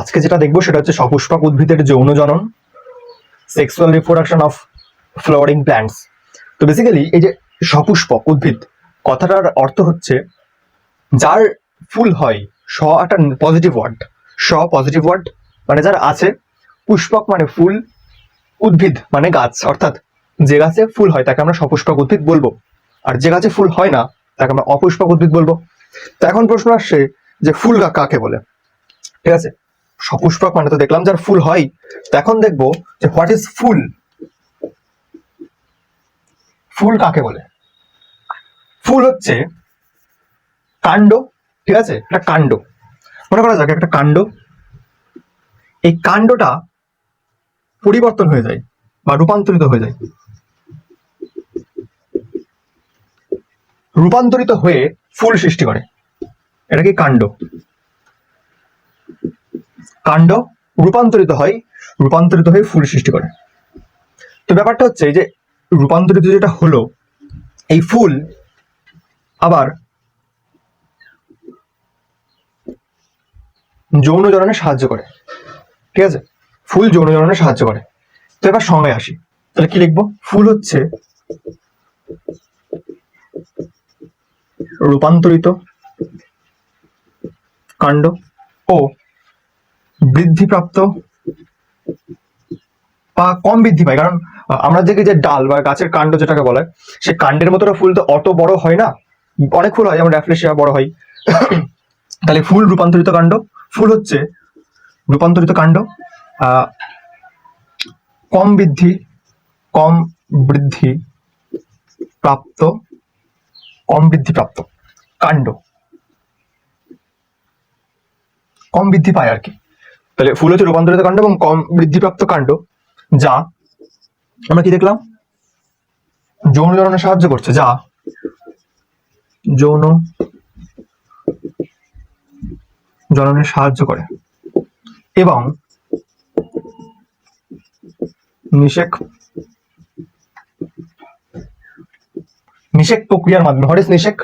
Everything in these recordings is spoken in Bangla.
আজকে যেটা দেখব সেটা হচ্ছে সপুষ্পক উদ্ভিদের যৌন জনন sexual reproduction of flowering plants তো বেসিক্যালি এই যে সপুষ্পক উদ্ভিদ, কথাটার অর্থ হচ্ছে যার ফুল হয় স একটা পজিটিভ ওয়ার্ড স পজিটিভ ওয়ার্ড মানে যার আছে পুষ্পক মানে ফুল, উদ্ভিদ মানে গাছ, অর্থাৎ যে গাছে ফুল হয় তাকে আমরা সপুষ্পক উদ্ভিদ বলব। আর যে গাছে ফুল হয় না, তাকে আমরা অপুষ্পক উদ্ভিদ বলব। তো এখন প্রশ্ন আসছে যে ফুল কাকে বলে? ঠিক আছে? সপুষ্পক মানে তো দেখলাম যার ফুল হয়, তো এখন দেখব যে হোয়াট ইজ ফুল? ফুল কাকে বলে? ফুল হচ্ছে কাণ্ড, ঠিক আছে? একটা কাণ্ড। মনে করা যাক, একটা কাণ্ড। এই কাণ্ডটা পরিবর্তন হয়ে যায় বা রূপান্তরিত হয়ে যায়। রূপান্তরিত হয়ে ফুল সৃষ্টি করে। এটা কি কাণ্ড? কাণ্ড রূপান্তরিত হয়, রূপান্তরিত হয়ে ফুল সৃষ্টি করে। তো ব্যাপারটা হচ্ছে যে রূপান্তরিত যেটা হলো, এই ফুল আবার যৌন জননে সাহায্য করে। ঠিক আছে? ফুল যৌন জননে সাহায্য করে। তো এবার সংজ্ঞায় আসি। তাহলে কি লিখব? ফুল হচ্ছে রূপান্তরিত কাণ্ড ও বৃদ্ধিপ্রাপ্ত? বা কম বৃদ্ধি পায়, কারণ আমরা দেখি যে ডাল বা গাছের কাণ্ড যেটাকে বলে, সে কাণ্ডের মতো ফুল তো অত বড় হয় না। অনেক ফুল হয়, যেমন র্যাফলেশিয়া বড় হয়। তাহলে ফুল রূপান্তরিত কাণ্ড? ফুল হচ্ছে রূপান্তরিত কাণ্ড। কম বৃদ্ধি কম বৃদ্ধি প্রাপ্ত কম বৃদ্ধি প্রাপ্ত কাণ্ড। কম বৃদ্ধি পায় আর কি। তাহলে ফুল হচ্ছে রূপান্তরিত কাণ্ড এবং কম বৃদ্ধিপ্রাপ্ত কাণ্ড, যা, আমরা কি দেখলাম? যৌন জননে সাহায্য করছে, যা, যৌন জননে সাহায্য করে এবং নিষেক নিষেক প্রক্রিয়ার মাধ্যমে হরেস নিষেক,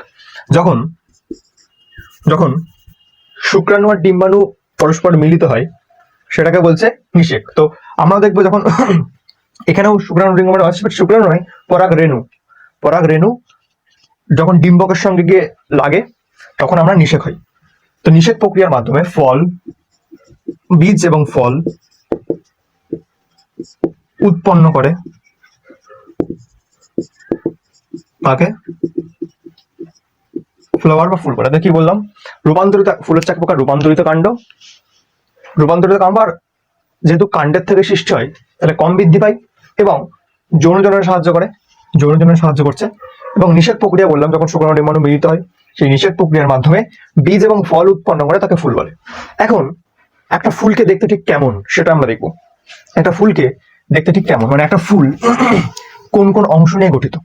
যখন যখন শুক্রাণু আর ডিম্বাণু পরস্পর মিলিত হয় সেটাকে বলছে নিষেক তো আমরা দেখব যখন এখানেও শুক্রাণু ডিম্বাণু আছে but শুক্রাণু নয়, পরাগ রেণু। পরাগ রেণু যখন ডিম্বকের সঙ্গে গিয়ে লাগে, তখন আমরা নিষেক হই। তো নিষেক প্রক্রিয়ার মাধ্যমে ফল, বীজ এবং ফল উৎপন্ন করে। তাকে ফ্লাওয়ার বা ফুল করে। কি বললাম? রূপান্তরিত ফুল হচ্ছে এক প্রকার রূপান্তরিত কাণ্ড। রূপান্তরিত আর যেহেতু কাণ্ডের থেকে সৃষ্টি হয়, তাহলে কম বৃদ্ধি পায় এবং যৌন জননে সাহায্য করে, যৌন জননে সাহায্য করছে এবং নিষেধ প্রক্রিয়া বললাম, যখন শুক্রাণু ডিম্বাণু মিলিত হয়, সেই নিষেধ প্রক্রিয়ার মাধ্যমে বীজ এবং ফল উৎপন্ন করে তাকে ফুল বলে। এখন একটা ফুলকে দেখতে ঠিক কেমন সেটা আমরা দেখব। একটা ফুলকে দেখতে ঠিক কেমন? মানে একটা ফুল কোন কোন অংশ নিয়ে গঠিত?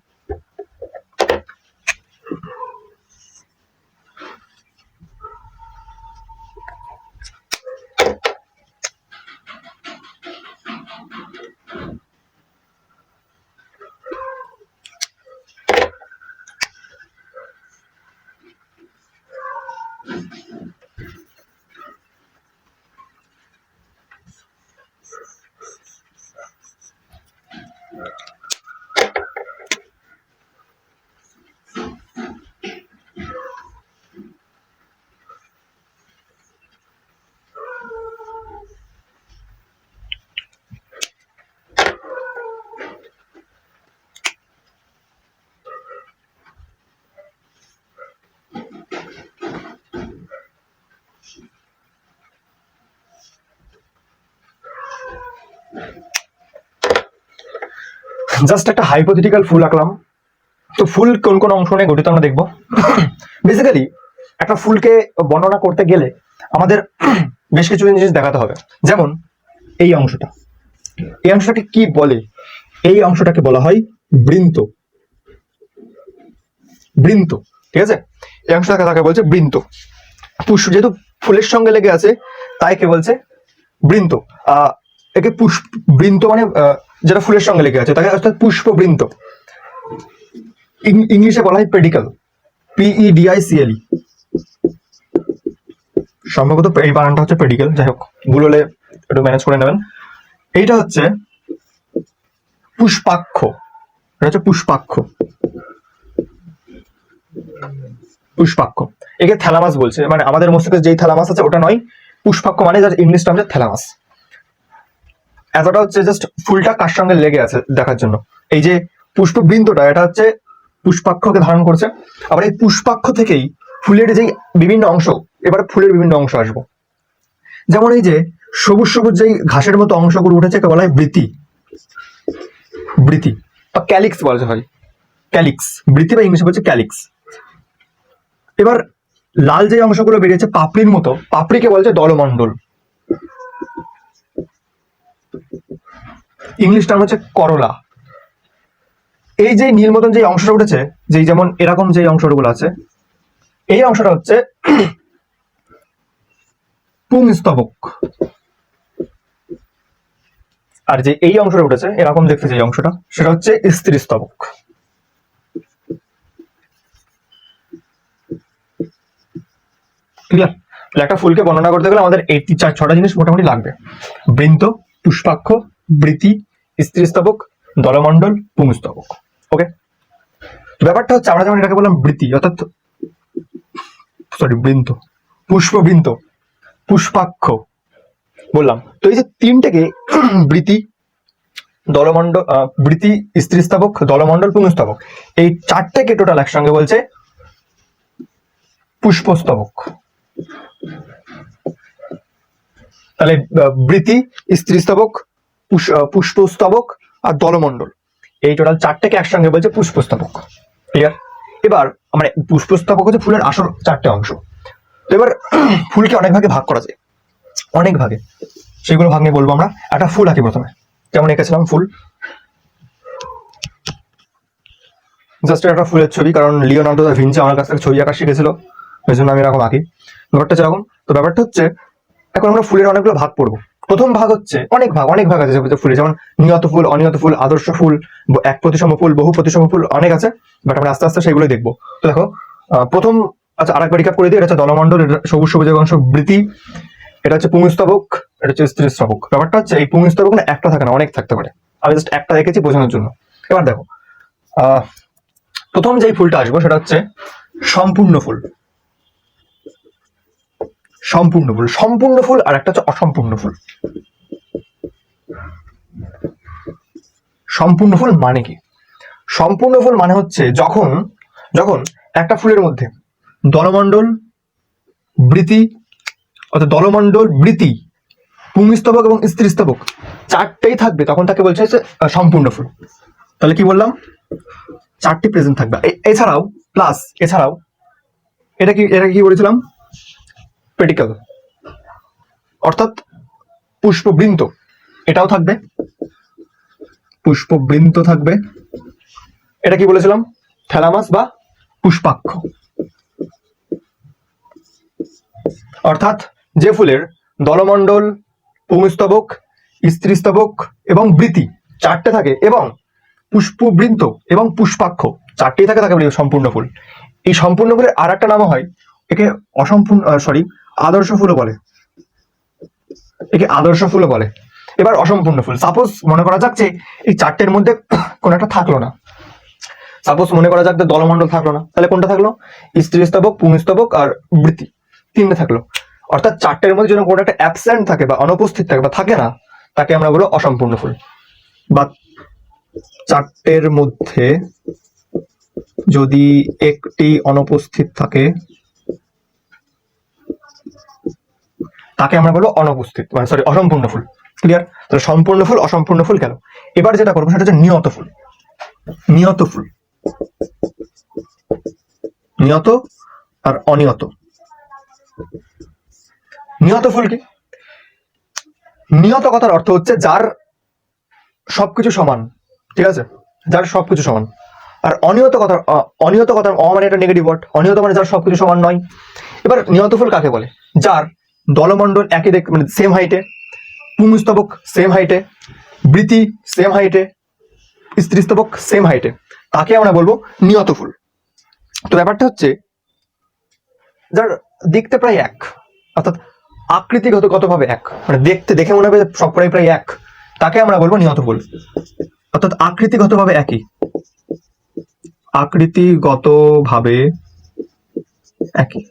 জাস্ট একটা হাইপোথেটিক্যাল ফুল আঁকলাম। তো ফুল কোন কোন অংশ নিয়ে গঠিত আমরা দেখব। বেসিক্যালি একটা ফুলকে বর্ণনা করতে গেলে আমাদের বেশ কিছু জিনিস দেখাতে হবে। যেমন, এই অংশটা। এই অংশটাকে কি বলে? এই অংশটাকে বলা হয় বৃন্ত। বৃন্ত, ঠিক আছে? এই অংশটাকে তাকে বলছে বৃন্ত। পুষ্প যেহেতু ফুলের সঙ্গে লেগে আছে তাই কে বলছে বৃন্ত। আহ, একে পুষ্প, বৃন্ত মানে যেটা ফুলের সঙ্গে লেগে আছে, তাকে অর্থাৎ পুষ্প বৃন্ত ইং- ইংলিশে বলা হয় পেডিকাল পিই ডিআই সিএলই সম্ভবত এই বানানটা হচ্ছে পেডিকেল, যাই হোক, ভুল হলে একটু ম্যানেজ করে নেবেন। এইটা হচ্ছে পুষ্পাক্ষ, এটা হচ্ছে পুষ্পাক্ষ। পুষ্পাক্ষ। একে থ্যালামাস বলছে মানে আমাদের মস্তিষ্কে যেই থ্যালামাস আছে ওটা নয়, পুষ্পাক্ষ মানে যার ইংলিশ টার্ম থ্যালামাস এতটা হচ্ছে জাস্ট ফুলটা কার সঙ্গে লেগে আছে দেখার জন্য। এই যে পুষ্পবৃন্দটা, এটা হচ্ছে পুষ্পাক্ষকে ধারণ করছে। আবার এই পুষ্পাক্ষ থেকেই ফুলের যেই বিভিন্ন অংশ, এবারে ফুলের বিভিন্ন অংশ আসব। যেমন এই যে সবুজ সবুজ যেই ঘাসের মতো অংশগুলো উঠেছে কে বলা হয় বৃতি। বৃতি। বা ক্যালিক্স বলা হয়। ক্যালিক্স। বৃতি বা ইংলিশে বলছে ক্যালিক্স। এবার লাল যে অংশগুলো বেরিয়েছে পাপড়ির মতো, পাপড়িকে বলছে দলমণ্ডল। ইংলিশ টার্ম হচ্ছে করলা এই যে নীল মতন যে অংশটা উঠেছে, যেই যেমন এরকম যে অংশগুলো আছে, এই অংশটা হচ্ছে পুংস্তবক আর যে এই অংশটা উঠেছে, এরকম দেখতে যে অংশটা, সেটা হচ্ছে স্ত্রী স্তবক। ক্লিয়ার একটা ফুলকে বর্ণনা করতে গেলে আমাদের এই চার, ছটা জিনিস মোটামুটি লাগবে। বৃন্ত পুষ্পাক্ষ, বৃতি, স্ত্রীস্তবক, দলমণ্ডল, পুংস্তবক। ওকে ব্যাপারটা হচ্ছে আমরা যেমন এটাকে বললাম বৃতি, অর্থাৎ সরি বৃন্ত, পুষ্পবৃন্ত, পুষ্পাক্ষ বললাম। তো এই যে তিনটেকে বৃতি, দলমণ্ডল বৃতি, স্ত্রীস্তাবক, দলমণ্ডল, পুংস্তবক, এই চারটেকে টোটাল একসঙ্গে বলছে পুষ্পস্তবক। তাহলে বৃতি স্ত্রীস্তবক পুষ- পুষ্পস্তবক আর দলমণ্ডল। এই টোটাল চারটেকে একসঙ্গে বলছে পুষ্পস্তবক ক্লিয়ার এবার মানে পুষ্পস্তবক হচ্ছে ফুলের আসল চারটে অংশ। তো এবার, ফুলকে অনেক ভাগে ভাগ করা যায়। অনেক ভাগে। সেগুলো ভাগ নিয়ে বলব আমরা। একটা ফুল আঁকি প্রথমে। যেমন এঁকেছিলাম ফুল? জাস্ট একটা ফুলের ছবি, কারণ লিওনার্দো দা ভিঞ্চি আমার কাছ থেকে ছবি আঁকা শিখেছিল। ওই জন্য আমি এরকম আঁকি। ব্যাপারটা যেরকম, তো ব্যাপারটা হচ্ছে এখন আমরা ফুলের অনেকগুলো ভাগ পড়ব। প্রথম ভাগ হচ্ছে অনেক ভাগ অনেক ভাগ আছে যে ফুলে, যেমন নিয়ত ফুল, অনিয়ত ফুল, আদর্শ ফুল এক প্রতিসম ফুল, বহু প্রতিসম ফুল অনেক আছে বাট আমরা আস্তে আস্তে সেগুলোই দেখব। তো দেখো প্রথম আচ্ছা আরেকবার রিকাপ করে দিই, এটা হচ্ছে দলমণ্ডল, এটা সবুজ সবুজ অংশ বৃতি এটা হচ্ছে পুংস্তবক, এটা হচ্ছে স্ত্রী স্তবক। ব্যাপারটা হচ্ছে এই পুংস্তবক না একটা থাকে না, অনেক থাকতে পারে। আমি জাস্ট একটা রেখেছি বোঝানোর জন্য। এবার দেখো প্রথম যেই ফুলটা আসব সেটা হচ্ছে সম্পূর্ণ ফুল। সম্পূর্ণ ফুল সম্পূর্ণ ফুল আর একটা হচ্ছে অসম্পূর্ণ ফুল। সম্পূর্ণ ফুল মানে কি? সম্পূর্ণ ফুল মানে হচ্ছে যখন যখন একটা ফুলের মধ্যে দলমণ্ডল, বৃতি, অর্থাৎ দলমণ্ডল, বৃতি পুংস্তবক এবং স্ত্রীস্তবক চারটেই থাকবে, তখন তাকে বলছে সম্পূর্ণ ফুল। তাহলে কি বললাম? চারটি প্রেজেন্ট থাকবে। এছাড়াও প্লাস এছাড়াও, এটা কি এটা কি বলেছিলাম? পেডিকেল অর্থাৎ পুষ্পবৃন্ত। এটাও থাকবে। পুষ্পবৃন্ত থাকবে। এটা কি বলেছিলাম? থ্যালামাস বা পুষ্পাক্ষ। অর্থাৎ যে ফুলের দলমণ্ডল পুংস্তবক স্ত্রীস্তবক এবং বৃতি চারটে থাকে এবং পুষ্পবৃন্ত এবং পুষ্পাক্ষ চারটেই থাকে থাকে সম্পূর্ণ ফুল। এই সম্পূর্ণ ফুলের আর একটা নাম হয়। একে অসম্পূর্ণ সরি আদর্শ ফুলও বলে। একে আদর্শ ফুলও বলে। এবার অসম্পূর্ণ ফুল। সাপোজ মনে করা যাক যে এই চারটের মধ্যে কোনো একটা থাকল না। সাপোজ মনে করা যাক যে দলমণ্ডল থাকল না। তাহলে কোনটা থাকল? স্ত্রীস্তবক পুংস্তবক আর বৃত্তি। তিনটে থাকল। অর্থাৎ চারটের মধ্যে যেন কোনো একটা অ্যাবসেন্ট থাকে বা অনুপস্থিত থাকে বা থাকে না, তাকে আমরা বলব অসম্পূর্ণ ফুল। বা চারটের মধ্যে যদি একটি অনুপস্থিত থাকে তাকে আমরা বলব অনুপস্থিত মানে সরি অসম্পূর্ণ ফুল ক্লিয়ার তাহলে সম্পূর্ণ ফুল, অসম্পূর্ণ ফুল কেন? এবার যেটা করব সেটা হচ্ছে নিয়ত ফুল নিয়ত ফুল, নিয়ত আর অনিয়ত। নিয়ত ফুল কি? নিয়ত কথার অর্থ হচ্ছে যার সবকিছু সমান, ঠিক আছে? যার সবকিছু সমান। আর অনিয়ত কথা অ- অনিয়ত কথা অ মানে এটা নেগেটিভ ওয়ার্ড অনিয়ত মানে যার সবকিছু সমান নয়। এবার নিয়ত ফুল কাকে বলে? যার দলমণ্ডল একই দেখ মানে সেম হাইটে পুংস্তবক সেম হাইটে বৃতি সেম হাইটে স্ত্রীস্তবক সেম হাইটে তাকে আমরা বলব নিয়ত ফুল। তো ব্যাপারটা হচ্ছে, যার দেখতে প্রায় এক, অর্থাৎ আকৃতিগতগতভাবে এক মানে দেখতে দেখে মনে হবে যে সব প্রায় প্রায় এক, তাকে আমরা বলব নিহত ফুল। অর্থাৎ আকৃতিগতভাবে একই। আকৃতিগতভাবে একই।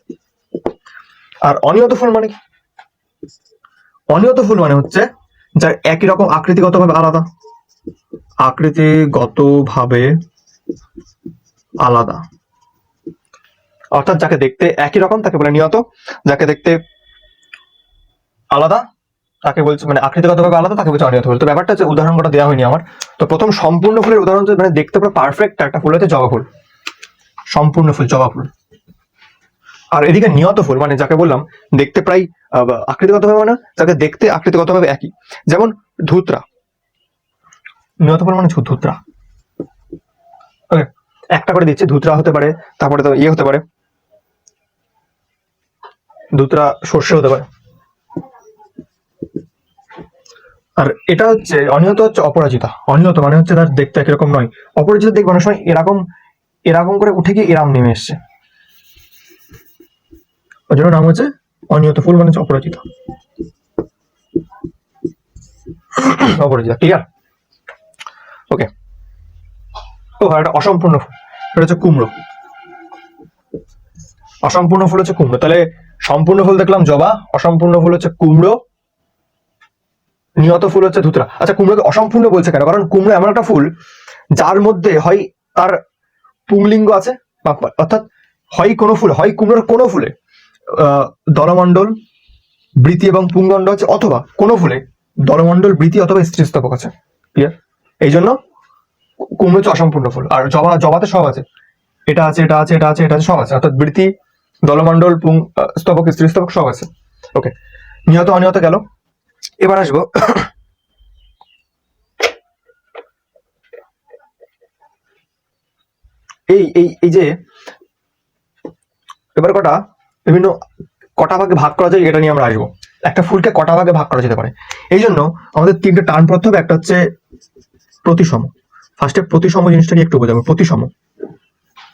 আর অনিয়ত ফুল মানে অনিয়ত ফুল মানে হচ্ছে যার একই রকম আকৃতিগতভাবে আলাদা। আকৃতিগতভাবে আলাদা। অর্থাৎ যাকে দেখতে একই রকম, তাকে বলে নিয়ত। যাকে দেখতে আলাদা, তাকে বলছে মানে আকৃতিগতভাবে আলাদা, তাকে বলছে অনিয়ত ফুল। তো ব্যাপারটা হচ্ছে উদাহরণটা দেওয়া হয়নি আমার। তো প্রথম সম্পূর্ণ ফুলের উদাহরণ মানে দেখতে পুরো পারফেক্ট একটা ফুল হচ্ছে জবা ফুল। সম্পূর্ণ ফুল, জবা ফুল। আর এদিকে নিয়ত ফুল মানে যাকে বললাম দেখতে প্রায় আহ, আকৃতিগতভাবে মানে যাকে দেখতে আকৃতিগতভাবে একই। যেমন ধুতরা। নিয়ত ফুল মানে ধুতরা। একটা করে দিচ্ছে ধুতরা হতে পারে তারপরে তো ইয়ে হতে পারে। ধুতরা সর্ষে হতে পারে। আর এটা হচ্ছে অনিহত হচ্ছে অপরাজিতা। অনিহত মানে হচ্ছে তার দেখতে একরকম নয়। অপরাজিতা দেখবে অনেক সময় এরকম এরকম করে উঠে গিয়ে এরাম নেমে এসছে। জন্য নাম হচ্ছে অনিয়ত ফুল মানে হচ্ছে অপরাজিতা। অপরাজিতা ক্লিয়ার ওকে ও একটা অসম্পূর্ণ ফুল, এটা হচ্ছে কুমড়ো। অসম্পূর্ণ ফুল হচ্ছে কুমড়ো। তাহলে সম্পূর্ণ ফুল দেখলাম জবা, অসম্পূর্ণ ফুল হচ্ছে কুমড়ো নিহত ফুল হচ্ছে ধুতরা। আচ্ছা কুমড়োকে অসম্পূর্ণ বলছে কেন? কারণ কুমড়ো এমন একটা ফুল, যার মধ্যে হয় তার পুংলিঙ্গ আছে অর্থাৎ হয় কোনো ফুল, হয় কুমড়োর কোনো ফুলে। দলমণ্ডল বৃতি এবং পুংদণ্ড আছে অথবা কোনো ফুলে দলমণ্ডল বৃতি অথবা স্ত্রীস্তবক আছে। ক্লিয়ার এই জন্য কুমড়ো হচ্ছে অসম্পূর্ণ ফুল আর জবা, জবাতে সব আছে। এটা আছে এটা আছে এটা আছে এটা আছে, সব আছে। অর্থাৎ বৃতি দলমণ্ডল, পুং স্তবক স্ত্রীস্তবক সব আছে। ওকে নিহত, অনিহত গেল। এবার আসব। এই এই এই যে, এবার কটা বিভিন্ন কটা ভাগে ভাগ করা যায়, এটা নিয়ে আমরা আসব। একটা ফুলকে কটা ভাগে ভাগ করা যেতে পারে। এই জন্য আমাদের তিনটে টার্ম পড়তে হবে, একটা হচ্ছে প্রতিসম। ফার্স্টে প্রতিসম জিনিসটাকে একটু বোঝাবো, প্রতিসম।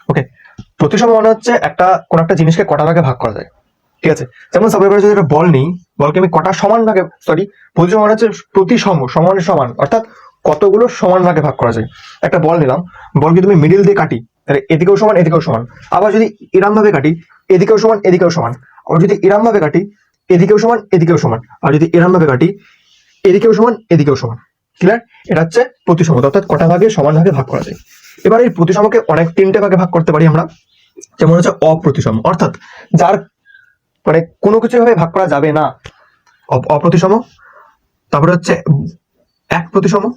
ওকে প্রতিসম মানে হচ্ছে একটা, কোন একটা জিনিসকে কটা ভাগে ভাগ করা যায়। ঠিক আছে? যেমন সাপোজ যদি একটা বল নেই, বলকে আমি কটা সমান ভাগে সরি প্রতিসম মানে হচ্ছে প্রতিসম, সমানের সমান, অর্থাৎ কতগুলো সমান ভাগে ভাগ করা যায়। একটা বল নিলাম, বলকে তুমি মিডিল দিয়ে কাটি, তাহলে এদিকেও সমান এদিকেও সমান। আবার যদি এরম ভাবে কাটি এদিকেও সমান এদিকেও সমান। আবার যদি এরম ভাবে কাটি, এদিকেও সমান এদিকেও সমান। আর যদি এরম ভাবে কাটি, এদিকেও সমান এদিকেও সমান। ক্লিয়ার এটা হচ্ছে প্রতিসম। অর্থাৎ কটা ভাগে সমান ভাগে ভাগ করা যায়। এবার এই প্রতিসমকে অনেক তিনটে ভাগে ভাগ করতে পারি আমরা। যেমন হচ্ছে অপ্রতিসম। অর্থাৎ যার মানে কোনো কিছু ভাবে ভাগ করা যাবে না। অপ- অপ্রতিসম। তারপরে হচ্ছে এক প্রতিসম।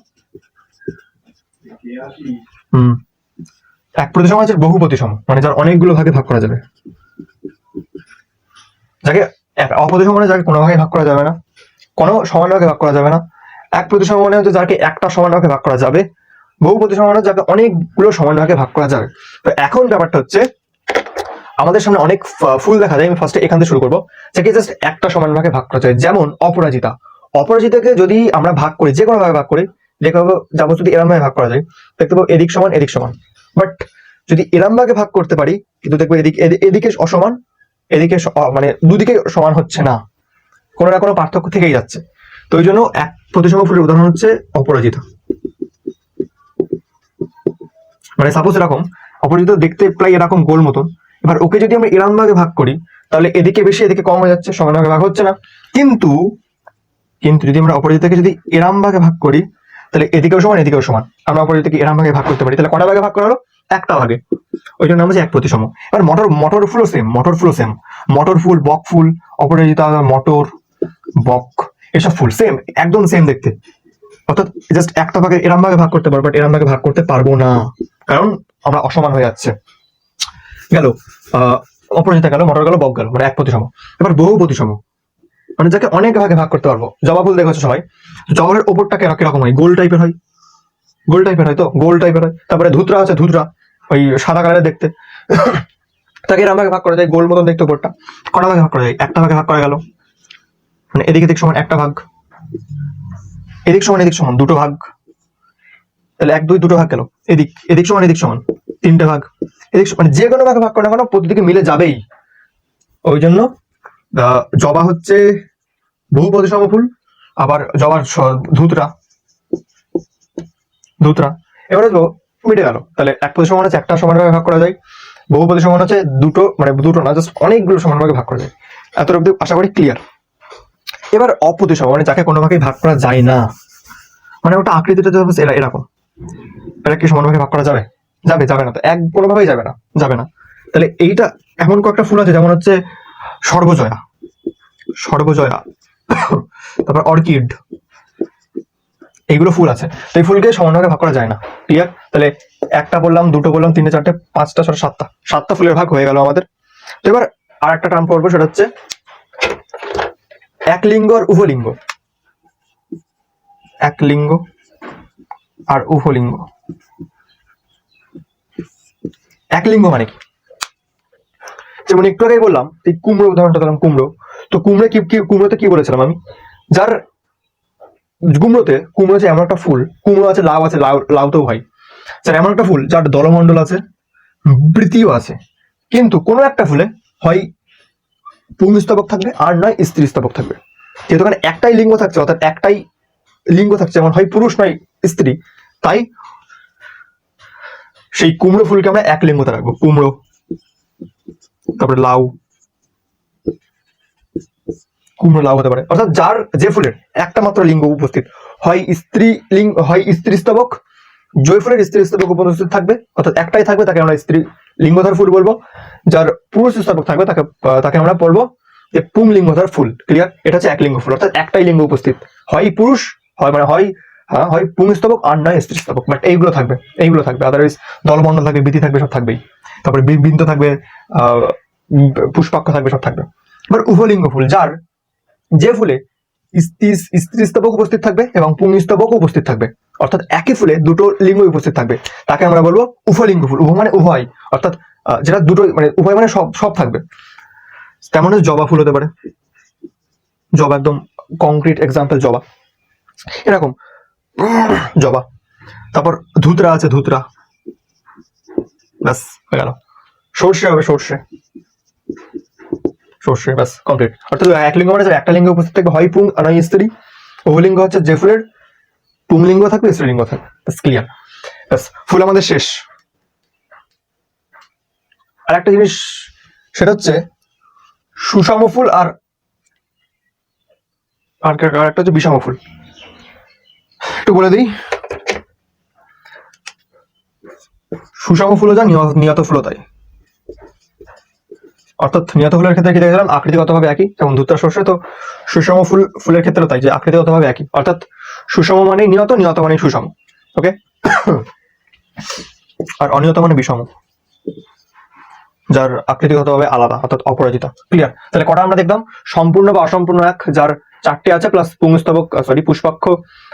হুম। এক প্রতিসম হচ্ছে বহু প্রতিসম। মানে যার অনেকগুলো ভাগে ভাগ করা যাবে। যাকে অপ্রতিসম মানে যাকে কোনো ভাগে করা যাবে না। কোনো সমান ভাগে ভাগ করা যাবে না। এক প্রতিসম মানে হচ্ছে যাকে একটা সমান ভাগে ভাগ করা যাবে। বহু প্রতিসম মানে যাকে অনেকগুলো সমান ভাগে ভাগ করা যাবে। তো এখন ব্যাপারটা হচ্ছে, আমাদের সামনে অনেক ফুল দেখা যায়। আমি ফার্স্টে এখান থেকে শুরু করব। যাকে জাস্ট একটা সমান ভাগে ভাগ করা যায়। যেমন অপরাজিতা। অপরাজিতাকে যদি আমরা ভাগ করি, যে কোনো ভাগে ভাগ করি, দেখতে যাব যদি এরম ভাবে ভাগ করা যায়, দেখতে পাবো এদিক সমান এদিক সমান। বাট যদি এরম ভাগে ভাগ করতে পারি, কিন্তু দেখব এদিক এদি- এদিকে অসমান এদিকে মানে দুদিকে সমান হচ্ছে না। কোনো না কোনো পার্থক্য থেকেই যাচ্ছে। তো ওই জন্য এক প্রতিসম ফুলের উদাহরণ হচ্ছে অপরাজিত। মানে সাপোজ এরকম, অপরাজিতা দেখতে প্রায় এরকম গোল মতন। এবার ওকে যদি আমরা ইরান ভাগে ভাগ করি, তাহলে এদিকে বেশি, এদিকে কম হয়ে যাচ্ছে, সমান ভাগে ভাগ হচ্ছে না। কিন্তু কিন্তু যদি আমরা অপরাজিতাকে যদি এরাম ভাগে ভাগ করি, তাহলে এদিকেও সমান এদিকেও সমান। আমরা অপরাজিতাকে এরাম ভাগে ভাগ করতে পারি। তাহলে কটা ভাগে ভাগ করা হলো? একটা ভাগে ওই জন্য নাম হচ্ছে এক প্রতিসম। এবার মটর মটর ফুলও সেম মটর ফুলও সেম মটর ফুল বক ফুল অপরাজিতা মটর বক, এসব ফুল সেম একদম সেম দেখতে। অর্থাৎ জাস্ট একটা ভাগে এরাম ভাগে ভাগ করতে পারব বাট এরাম ভাগে ভাগ করতে পারব না। কারণ আমরা অসমান হয়ে যাচ্ছে। গেল অপরাজিতা গেল মটর গেল, বক গেল মানে এক প্রতিসম। এবার বহু প্রতিসম। মানে যাকে অনেক ভাগে ভাগ করতে পারব। জবা ফুল দেখেছ সবাই? তো জবার ওপরটা কেরকম কীরকম হয়? গোল টাইপের হয়। গোল টাইপের হয় তো? গোল টাইপের হয়। তারপরে ধুতরা আছে, ধুতরা। ওই সাদা কালারের দেখতে। তাকে এরম ভাগে ভাগ করা যায়, গোল মতন দেখতে ওপরটা কটা ভাগে ভাগ করা যায়? একটা ভাগে ভাগ করা গেল। মানে এদিক এদিক সমান একটা ভাগ। এদিক সমান এদিক সমান, দুটো ভাগ। তাহলে এক, দুই, দুটো ভাগ গেল। এদিক এদিক সমান এদিক সমান, তিনটে ভাগ। এদিক মানে যে কোনো ভাগে ভাগ করে না কেন, প্রতিদিকে মিলে যাবেই। ওই জন্য জবা হচ্ছে বহু প্রতিসম ফুল আবার জবার ধুতরা। ধুতরা। এবারে মিটে গেল। তাহলে এক প্রতিসম সমান হচ্ছে একটা সমানভাবে ভাগ করা যায়। বহু প্রতিসম সমান হচ্ছে দুটো মানে দুটো না জাস্ট অনেকগুলো সমানভাবে ভাগ করা যায়। এত অব্দি আশা করি ক্লিয়ার এবার অপ্রতিসম মানে যাকে কোনোভাবেই ভাগ করা যায় না। মানে ওটা আকৃতিটা এরা- এরকম। এটা কি সমানভাবে ভাগ করা যাবে? যাবে যাবে না তো। এক কোনোভাবেই যাবে না যাবে না। তাহলে এইটা এমন কয়েকটা ফুল আছে, যেমন হচ্ছে সর্বজয়া। সর্বজয়া। তারপর অর্কিড। এইগুলো ফুল আছে। তো এই ফুলকে সমানভাবে ভাগ করা যায় না। ক্লিয়ার তাহলে একটা বললাম, দুটো বললাম, তিনটে, চারটে, পাঁচটা ছটা সাতটা। সাতটা ফুলের ভাগ হয়ে গেল আমাদের। তো এবার আর একটা টার্ম পড়ব, সেটা হচ্ছে এক লিঙ্গ আর উভলিঙ্গ। এক লিঙ্গ আর উভলিঙ্গ। এক লিঙ্গ মানে কি? যেমন একটু আগেই বললাম, এই কুমড়ো উদাহরণটা দিলাম, কুমড়ো। তো কুমড়ো কি কি, কুমড়োতে কি বলেছিলাম আমি? যার কুমড়োতে কুমড়ো আছে এমন একটা ফুল, কুমড়ো আছে, লাউ আছে, লাউ, লাউতেও হয়। যার এমন একটা ফুল, যার দলমণ্ডল আছে, বৃত্তিও আছে। কিন্তু কোনো একটা ফুলে হয় পুংস্তবক থাকবে আর নয় স্ত্রী স্তবক থাকবে। যেহেতু ওখানে একটাই লিঙ্গ থাকছে, অর্থাৎ একটাই লিঙ্গ থাকছে, যেমন হয় পুরুষ, নয় স্ত্রী, তাই সেই কুমড়ো ফুলকে আমরা এক লিঙ্গতে রাখব। কুমড়ো, তারপরে লাউ কুমড়ো লাউ হতে পারে। অর্থাৎ যার যে ফুলের একটা মাত্র লিঙ্গ উপস্থিত, হয় স্ত্রী লিঙ্গ, হয় স্ত্রী স্তবক জয় ফুলের স্ত্রী স্তবক উপস্থিত থাকবে, অর্থাৎ একটাই থাকবে, তাকে আমরা স্ত্রী লিঙ্গধর ফুল বলব। যার পুরুষ স্তবক থাকবে, তাকে তাকে আমরা বলব যে পুং লিঙ্গধর ফুল ক্লিয়ার এটা হচ্ছে এক লিঙ্গ ফুল, অর্থাৎ একটাই লিঙ্গ উপস্থিত। হয় পুরুষ, হয় মানে হয় হ্যাঁ হয় পুং স্তবক আর নয় স্ত্রী স্তবক বাট এইগুলো থাকবে এইগুলো থাকবে। আদারওয়াইজ দলমণ্ডল থাকবে বৃদ্ধি থাকবে, সব থাকবেই। তারপরে বিন্দু থাকবে পুষ্পাক্ষ থাকবে, সব থাকবে। এবার উভলিঙ্গ ফুল, যার যে ফুলে স্ত্রী স্তবক উপস্থিত থাকবে এবং পুংস্তবক উপস্থিত থাকবে। অর্থাৎ একই ফুলে দুটো লিঙ্গ উপস্থিত থাকবে। তাকে আমরা বলব উভলিঙ্গ ফুল উভ মানে উভয়। অর্থাৎ যেটা দুটো মানে উভয় মানে সব সব থাকবে। তেমন জবা ফুল হতে পারে? জবা একদম কংক্রিট এক্সাম্পল জবা। এরকম। জবা। তারপর ধুতরা আছে, ধুতরা। ব্যাস গেল। সর্ষে হবে, সর্ষে। সর্ষে, ব্যাস কমপ্লিট অর্থাৎ এক লিঙ্গ মানে একটা লিঙ্গ উপস্থিত থাকবে হয় পুং, আর নয় স্ত্রী। বহুলিঙ্গ হচ্ছে যে ফুলের পুংলিঙ্গ থাকবে স্ত্রীলিঙ্গ থাকবে ব্যাস ক্লিয়ার ব্যাস, ফুল আমাদের শেষ। আর একটা জিনিস, সেটা হচ্ছে সুষম ফুল আর আর একটা হচ্ছে বিষম ফুল। একটু বলে দিই। সুষম ফুলও যা নিয়- নিয়ত ফুলও তাই। অর্থাৎ নিয়ত ফুলের ক্ষেত্রে কি দেখলাম? আকৃতিগতভাবে একই, যেমন ধুত্রা শস্য তো সুষম ফুল, ফুলের ক্ষেত্রে তাই, যে আকৃতিগতভাবে একই। অর্থাৎ সুষম মানে নিয়ত নিয়ত মানে সুষম ওকে আর অনিয়ত মানে বিষম, যার আকৃতিগতভাবে আলাদা, অর্থাৎ অপরাজিতা ক্লিয়ার তাহলে কটা আমরা দেখলাম? সম্পূর্ণ বা অসম্পূর্ণ এক, যার চারটে আছে প্লাস পুংস্তবক সরি পুষ্পাক্ষ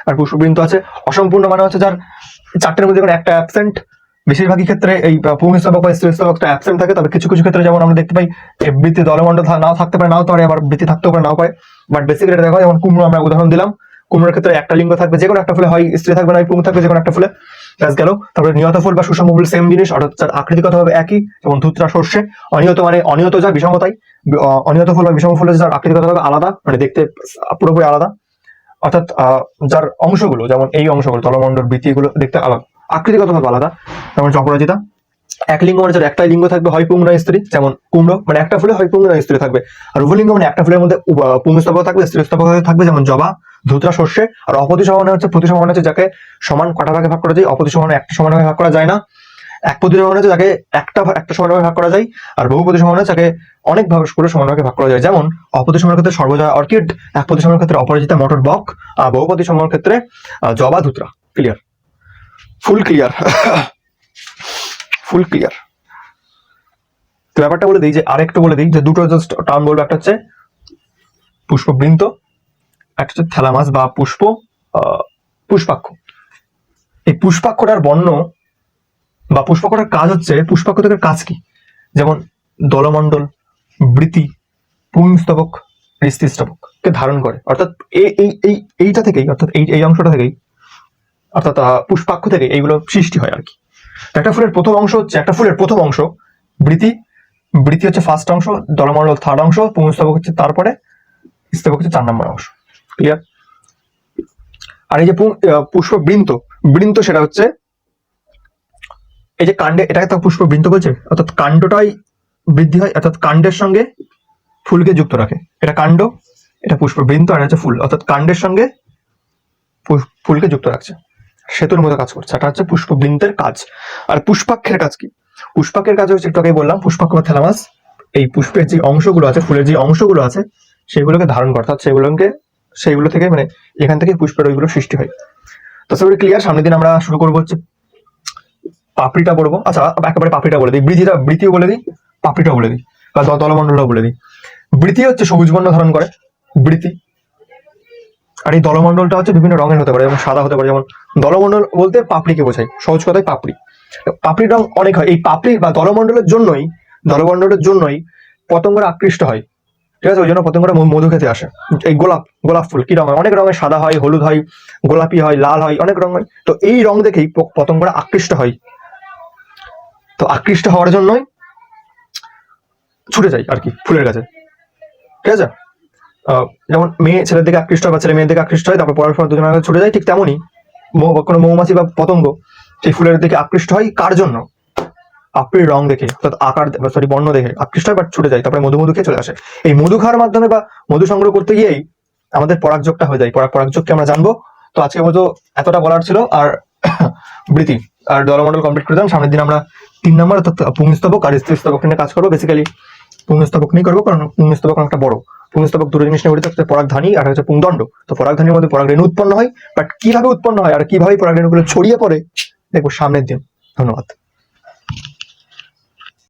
আর পুষ্পবৃন্ত আছে। অসম্পূর্ণ মানে হচ্ছে যার চারটের মধ্যে একটা অ্যাবসেন্ট বেশিরভাগই ক্ষেত্রে এই পুংস্তবক বা স্ত্রীস্তবকটা অ্যাবসেন্ট থাকে, তবে কিছু কিছু ক্ষেত্রে যেমন আমরা দেখতে পাই বৃত্তি দলমণ্ডল নাও থাকতে পারে, নাও পারে, আবার বৃত্তি থাকতেও পারে, নাও পারে বাট বেসিক্যালি এটা দেখো যেমন কুমড়ো আমরা উদাহরণ দিলাম। কুমড়োর ক্ষেত্রে একটা লিঙ্গ থাকবে যে কোনো একটা ফুলে হয়, স্ত্রী থাকবে না পুং থাকবে যে কোনো একটা ফুলে, ব্যাস গেল। তারপরে নিয়ত ফুল বা সুষম ফুল সেম জিনিস, অর্থাৎ যার আকৃতিগতভাবে একই, যেমন ধুত্রা, সর্ষে, অনিয়ত মানে অনিয়ত যা বিষমতাই অনিয়ত ফুল বা বিষম ফুল যার আকৃতিগতভাবে আলাদা মানে দেখতে পুরোপুরি আলাদা। অর্থাৎ যার অংশগুলো, যেমন এই অংশগুলো তলমণ্ডল বৃত্তি এগুলো দেখতে আলাদা। আকৃতিগতভাবে আলাদা। যেমন চক্রজিতা এক লিঙ্গ মানে যার একটাই লিঙ্গ থাকবে, হয় পুং নয় স্ত্রী, যেমন কুমড়ো মানে একটা ফুলে হয় পুং নয় স্ত্রী থাকবে। আর উভলিঙ্গ মানে একটা ফুলের মধ্যে পুংস্তবক থাকবে স্ত্রীস্তবক থাকবে, যেমন জবা, ধুতরা শস্যে আর অপতি মানে হচ্ছে, প্রতি মানে হচ্ছে যাকে সমান কটা ভাগে ভাগ করা যায় অপতিসম মানে একটা সমান ভাগে ভাগ করা যায় না। এক প্রতিসম মানে হচ্ছে যাকে একটা একটা সমান ভাগে ভাগ করা যায়, আর বহু প্রতিসম মানে হচ্ছে যাকে অনেক ভাগ করে সমান ভাগে ভাগ করা যায়। যেমন অপতিসমের ক্ষেত্রে সর্বজয়া অর্কিড, এক প্রতিসমের ক্ষেত্রে অপরাজিতা, মটর বক, আর বহু প্রতিসমের ক্ষেত্রে জবা, ধুতরা। ক্লিয়ার ফুল ক্লিয়ার ফুল ক্লিয়ার তো ব্যাপারটা বলে দিই যে, আরেকটু বলে দিই যে, দুটো জাস্ট টার্ম বলব, একটা হচ্ছে পুষ্পবৃন্ত একটা হচ্ছে থ্যালামাস বা পুষ্প পুষ্পাক্ষ। এই পুষ্পাক্ষটার বর্ণ বা পুষ্পাক্ষটার কাজ হচ্ছে, পুষ্পাক্ষ থেকে কাজ কি? যেমন দলমণ্ডল, বৃতি, পুংস্তবক কে ধারণ করে। অর্থাৎ এই, এইটা থেকেই, অর্থাৎ এই এই অংশটা থেকেই অর্থাৎ পুষ্পাক্ষ থেকে এইগুলো সৃষ্টি হয় আর কি একটা ফুলের প্রথম অংশ হচ্ছে, একটা ফুলের প্রথম অংশ, বৃতি। বৃতি হচ্ছে ফার্স্ট অংশ, দলমণ্ডল থার্ড অংশ, পুংস্তবক হচ্ছে তারপরে, স্তবক হচ্ছে চার নম্বর অংশ। ক্লিয়ার আর এই যে পুষ্প বৃন্ত বৃন্ত সেটা হচ্ছে, এই যে কাণ্ডে, এটাকে তো পুষ্প বৃন্ত বলছে? অর্থাৎ কাণ্ডটাই বৃদ্ধি হয়, অর্থাৎ কাণ্ডের সঙ্গে ফুলকে যুক্ত রাখে। এটা কাণ্ড, এটা পুষ্প বৃন্ত আর হচ্ছে ফুল। অর্থাৎ কাণ্ডের সঙ্গে ফুলকে যুক্ত রাখছে। সেতুর মতো কাজ করছে। এটা হচ্ছে পুষ্পবৃন্তের কাজ। আর পুষ্পাক্ষের কাজ কি? পুষ্পাক্ষের কাজ হচ্ছে একটু বললাম পুষ্পাক্ষ বা থ্যালামাস। এই পুষ্পের যে অংশগুলো আছে, ফুলের যে অংশগুলো আছে, সেগুলোকে ধারণ করে। অর্থাৎ সেগুলোকে সেইগুলো থেকে মানে এখান থেকে পুষ্পের ওইগুলো সৃষ্টি হয়। তো সবাই ক্লিয়ার সামনের দিন আমরা শুরু করব হচ্ছে পাপড়িটা পড়ব। আচ্ছা একেবারে পাপড়িটা বলে দিই। বৃদ্ধিটা, বৃত্তিও বলে দিই পাপড়িটা বলে দিই। বা দলমণ্ডলটাও বলে দিই। বৃত্তি হচ্ছে সবুজ বর্ণ ধারণ করে। বৃত্তি। আর এই দলমণ্ডলটা হচ্ছে বিভিন্ন রঙের হতে পারে, যেমন সাদা হতে পারে, যেমন দলমণ্ডল বলতে পাপড়িকে বোঝায়। সহজ কথায় পাপড়ি। পাপড়ির রং অনেক হয়। এই পাপড়ি বা দলমণ্ডলের জন্যই দলমণ্ডলের জন্যই পতঙ্গরা আকৃষ্ট হয়। ঠিক আছে? ওই জন্য পতঙ্গরা মধু খেতে আসে। এই গোলাপ গোলাপ ফুল কি রং হয় অনেক রঙের সাদা হয়, হলুদ হয়, গোলাপি হয়, লাল হয়, অনেক রঙ হয় তো এই রং দেখেই পতঙ্গরা আকৃষ্ট হয়। তো আকৃষ্ট হওয়ার জন্যই ছুটে যায় আর কি, ফুলের কাছে ঠিক আছে? যেমন মেয়ে, ছেলের দিকে আকৃষ্ট হয় বা ছেলে মেয়ের দিকে আকৃষ্ট হয়, তারপর পড়াশোনা দুজনের ছুটে যায়, ঠিক তেমনই কোনো মৌমাছি বা পতঙ্গ সেই ফুলের দিকে আকৃষ্ট হয় কার জন্য? আপের রং দেখে, অর্থাৎ আকার সরি বর্ণ দেখে আকৃষ্ট হয় বাট ছুটে যায়, তারপরে মধু মধু খেয়ে চলে আসে। এই মধু খাওয়ার মাধ্যমে বা মধু সংগ্রহ করতে গিয়েই আমাদের পরাগযোগটা হয়ে যায়। পরাগ পরাগযোগকে আমরা জানব। তো আজকে মতো এতটা বলার ছিল, আর বৃতি আর দলমন্ডল কমপ্লিট করে দিলাম। সামনের দিন আমরা তিন নম্বর অর্থাৎ পুংস্তবক আর স্ত্রীস্তবক নিয়ে কাজ করব। বেসিক্যালি পুংস্তবক নিয়ে করব, কারণ পুংস্তবক অনেকটা বড়। পুংস্তবক দুটো জিনিস নিয়ে গঠিত হচ্ছে পরাগধানী আর হচ্ছে পুংদণ্ড। তো পরাগধানীর মধ্যে পরাগরেণু উৎপন্ন হয় বাট কীভাবে উৎপন্ন হয় আর কীভাবে পরাগরেণুগুলো ছড়িয়ে পড়ে, দেখব সামনের দিন। ধন্যবাদ।